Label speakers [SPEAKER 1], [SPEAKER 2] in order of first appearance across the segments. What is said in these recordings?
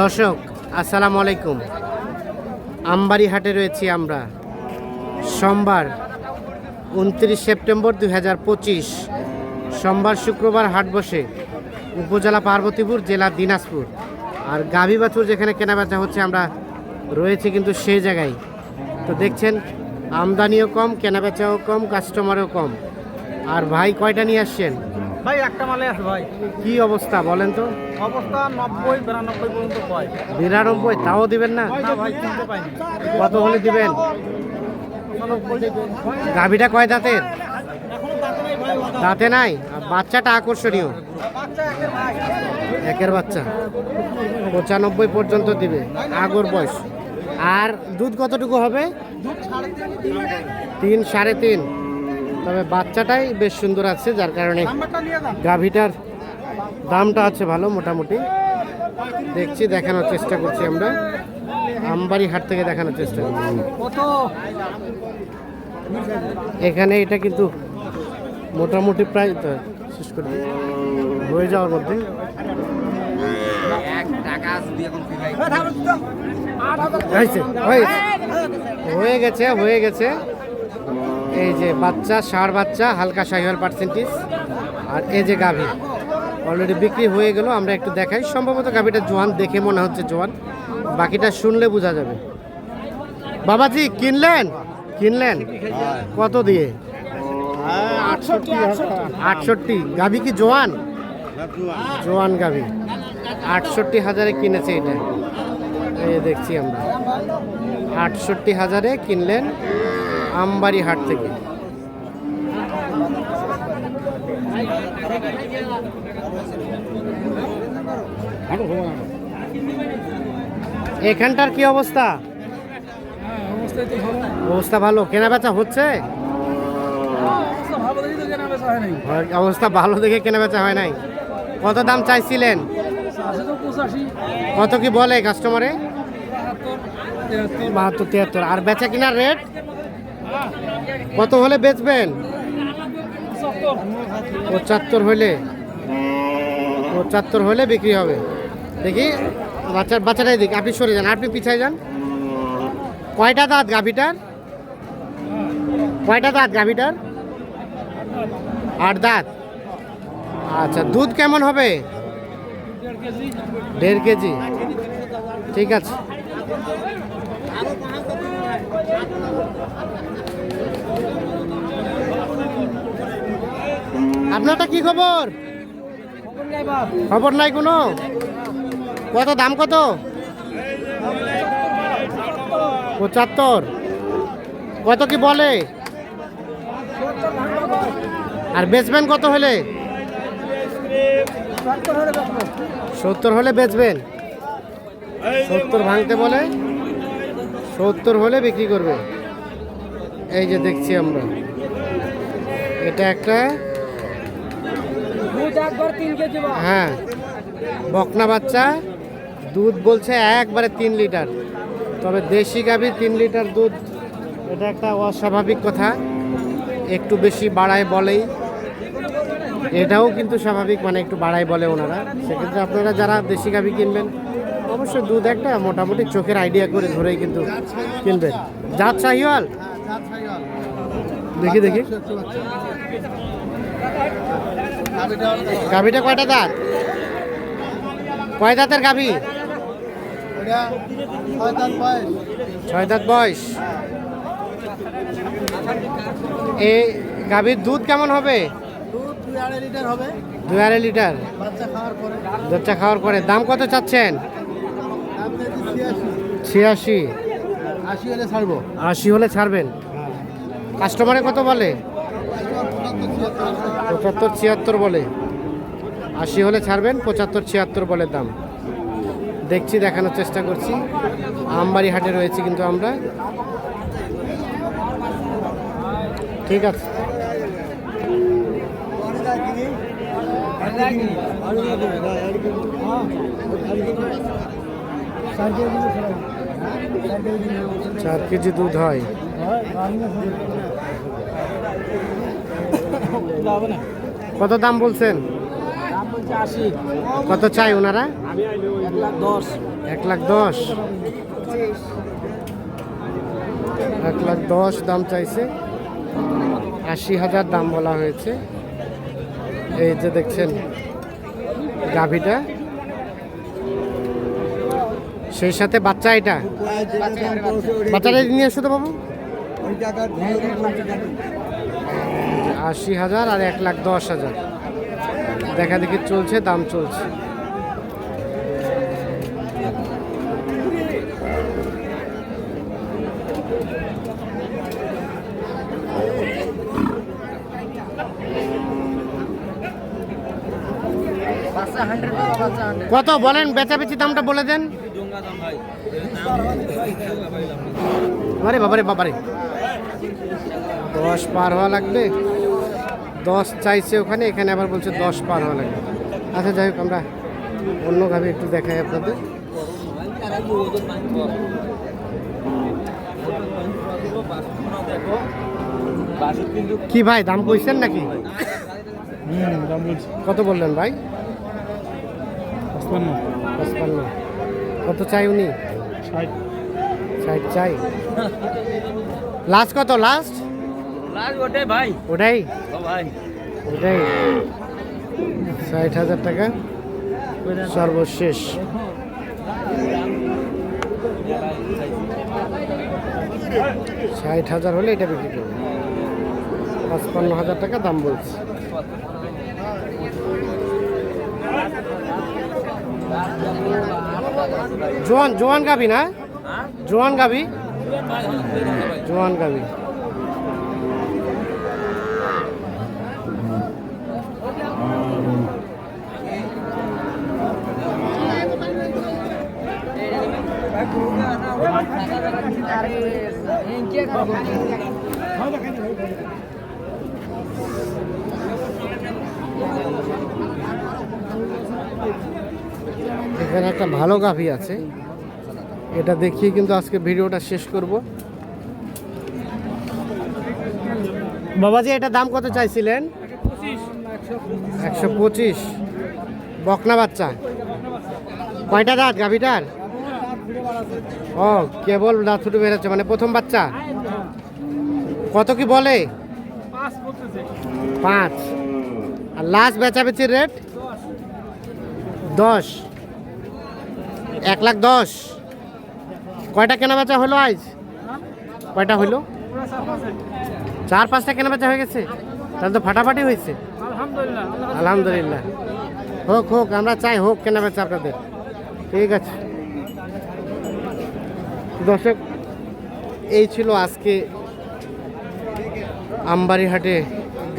[SPEAKER 1] দর্শক, আসসালামু আলাইকুম। আমবাড়ি হাটে রয়েছি আমরা। সোমবার উনত্রিশ সেপ্টেম্বর দুই হাজার পঁচিশ, সোমবার শুক্রবার হাট বসে উপজেলা পার্বতীপুর, জেলা দিনাজপুর। আর গাভী বাছুর যেখানে কেনাবেচা হচ্ছে আমরা রয়েছি কিন্তু সেই জায়গায়। তো দেখছেন, আমদানিও কম, কেনাবেচাও কম কাস্টমারও কম। আর ভাই কয়টা নিয়ে আসছেন?
[SPEAKER 2] ভাই একটা মালে আছে ভাই।
[SPEAKER 1] কি অবস্থা বলেন তো?
[SPEAKER 2] অবস্থা নব্বই বিরানব্বই পর্যন্ত কয়
[SPEAKER 1] বিরানব্বই তাও দিবেন না?
[SPEAKER 2] ভাই কিনতে পাইনি।
[SPEAKER 1] কত হলে দিবেন? গাভিটা কয় দাঁতের?
[SPEAKER 2] দাঁতে নাই
[SPEAKER 1] নাই? বাচ্চাটা আকর্ষণীয়।
[SPEAKER 2] একের
[SPEAKER 1] বাচ্চা। পঁচানব্বই পর্যন্ত দিবে। আগর বয়স। আর দুধ কতটুকু হবে?
[SPEAKER 2] তিন
[SPEAKER 1] সাড়ে তিন। তবে বাচ্চাটাই বেশ সুন্দর আছে, যার কারণে গাভিটার দামটা আছে ভালো মোটামুটি। দেখছি, দেখানোর চেষ্টা করছি আমরা। আমবাড়ি হাট থেকে দেখানোর চেষ্টা করছি। এখানে এটা কিন্তু মোটামুটি প্রায়, তো শেষ করে হয়ে যাওয়ার মধ্যে। হয়ে গেছে হয়ে গেছে। এই যে বাচ্চা ষাঁড় বাচ্চা হালকা সাইহাল পার্সেন্টেজ আর এই যে গাভী অলরেডি বিক্রি হয়ে গেল আমরা একটু দেখাই। সম্ভবত গাভীটা জোয়ান দেখে মনে হচ্ছে জোয়ান। বাকিটা শুনলে বোঝা যাবে। বাবাজি কিনলেন? কিনলেন? কত দিয়ে? আটষট্টি। গাভী কি জোয়ান? জোয়ান গাভী। আটষট্টি হাজারে কিনেছে এটা। এই দেখছি আমরা। আটষট্টি হাজারে কিনলেন। আমবাড়ি হাট থেকে। এখানটার কি অবস্থা?
[SPEAKER 2] অবস্থা ভালো।
[SPEAKER 1] কেনা বেচা হচ্ছে?
[SPEAKER 2] অবস্থা ভালো দেখি কেনা বেচা হয় নাই।
[SPEAKER 1] কত দাম চাইছিলেন? কত কি বলে কাস্টমারে
[SPEAKER 2] বাহাত্তর
[SPEAKER 1] তিয়াত্তর আর বেচা কিনার রেট কত হলে বেচবেন?
[SPEAKER 2] পঁচাত্তর
[SPEAKER 1] হলে। পঁচাত্তর হলে বিক্রি হবে। দেখি বাচ্চার বাচ্চাটাই দেখি। আপনি সরে যান। আপনি পিছায় যান। কয়টা দাঁত গাভিটার? কয়টা দাঁত গাভিটার? আট দাঁত। আচ্ছা দুধ কেমন হবে?
[SPEAKER 2] দেড় কেজি।
[SPEAKER 1] ঠিক আছে। আপনারটা কি খবর? খবর নাই কোনো? কত দাম কত? পঁচাত্তর। কত কি বলে? আর বেচবেন কত হলে? সত্তর হলে বেচবেন। সত্তর ভাঙতে বলে, সত্তর হলে বিক্রি করবে। এই যে দেখছি আমরা। এটা একটা
[SPEAKER 2] দুধ একবার তিন কেজি বা
[SPEAKER 1] হ্যাঁ বকনা বাচ্চা, দুধ বলছে একবারে তিন লিটার। তবে দেশি গাভী তিন লিটার দুধ, এটা একটা অস্বাভাবিক কথা। একটু বেশি বাড়ায় বলেই। এটাও কিন্তু স্বাভাবিক মানে একটু বাড়াই বলে ওনারা। সেক্ষেত্রে আপনারা যারা দেশি গাভী কিনবেন, অবশ্যই দুধ একটা মোটামুটি চোখের আইডিয়া করে ধরেই কিন্তু কিনবেন। জাত শাহিওয়াল দেখি দেখি। গাভীটা কয়টা দাঁত? কয় দাঁতের গাভী? ছয় দাঁত বয়স। এই গাভীর দুধ কেমন হবে?
[SPEAKER 2] লিটার হবে
[SPEAKER 1] দু আড়াই লিটার।
[SPEAKER 2] বাচ্চা খাওয়ার পরে।
[SPEAKER 1] দাম কত চাচ্ছেন? ছিয়াশি।
[SPEAKER 2] আশি হলে ছাড়বো।
[SPEAKER 1] আশি হলে ছাড়বেন। কাস্টমারে কত বলে? পঁচাত্তর ছিয়াত্তর বলে। আশি হলে ছাড়বেন, পঁচাত্তর ছিয়াত্তর বলে দাম। দেখছি, দেখানোর চেষ্টা করছি। আমবাড়ি হাটে রয়েছি কিন্তু আমরা। ঠিক আছে। চার কেজি দুধ হয়। কত দাম বলছেন? কত চাই ওনারা?
[SPEAKER 2] এক লাখ দশ।
[SPEAKER 1] এক লাখ দশ দাম চাইছে। আশি হাজার দাম বলা হয়েছে। এই যে দেখছেন গাভীটা। সেই সাথে বাচ্চা এটা? বাচ্চাটা নিয়ে আসো তো বাবু। আশি হাজার আর এক লাখ দশ হাজার। দেখা দেখি চলছে, দাম চলছে। কত বলেন, বেচাবেচি দামটা বলে দেন। আরে বাবারে বাবারে। দশ পার হওয়া লাগবে। দশ চাইছে ওখানে এখানে আবার বলছে দশ পার হওয়া লাগবে। আচ্ছা যাই হোক আমরা অন্যভাবে একটু দেখাই আপনাদের। কি ভাই দাম কইছেন নাকি? কত বললেন ভাই? পঁচপান্ন। কত চাই উনি? ষাট চাই। লাস্ট কত লাস্ট?
[SPEAKER 2] ওটাই ভাই।
[SPEAKER 1] ওটাই?
[SPEAKER 2] ও ভাই।
[SPEAKER 1] ওটাই। ষাট হাজার টাকা। সর্বশেষ। ষাট হাজার হলে এটা বিক্রি করব। পাঁচপান্ন হাজার টাকা দাম বলছে। জোয়ান জোয়ান গাবি না? জোয়ান গাবি জোয়ান গাবি এখানে একটা ভালো গাভি আছে। এটা দেখিয়ে কিন্তু আজকে ভিডিওটা শেষ করব। বাবাজি, এটা দাম কত চাইছিলেন? একশো পঁচিশ। বকনা বাচ্চা। কয়টা দাঁত গাভিটার? ও কেবল দাঁত ছুটে বেরোচ্ছে মানে প্রথম বাচ্চা? কত কি বলে? পাঁচ। আর লাস্ট বেচাবেচির রেট দশ। এক লাখ দশ। কয়টা কেনা বেচা হলো আজ? কয়টা হলো? চার পাঁচটা কেনা বেচা হয়ে গেছে? তাহলে তো ফাটাফাটি হয়েছে।
[SPEAKER 2] আলহামদুলিল্লাহ।
[SPEAKER 1] আলহামদুলিল্লাহ। হোক হোক আমরা চাই হোক কেনা বেচা আপনাদের। ঠিক আছে। দর্শক, এই ছিল আজকে আমবাড়িহাটে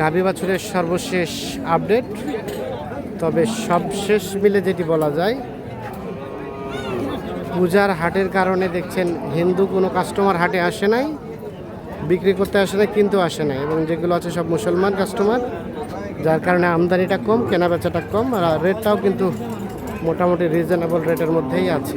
[SPEAKER 1] গাভী বাছুরের সর্বশেষ আপডেট। তবে সবশেষ মিলে যেটি বলা যায়, পূজার হাটের কারণে দেখছেন হিন্দু কোনো কাস্টমার হাটে আসে নাই, বিক্রি করতে আসে নাই কিন্তু আসে নাই এবং যেগুলো আছে সব মুসলমান কাস্টমার যার কারণে আমদানিটা কম কেনা বেচাটা কম আর রেটটাও কিন্তু মোটামুটি রিজনেবল রেটের মধ্যেই আছে।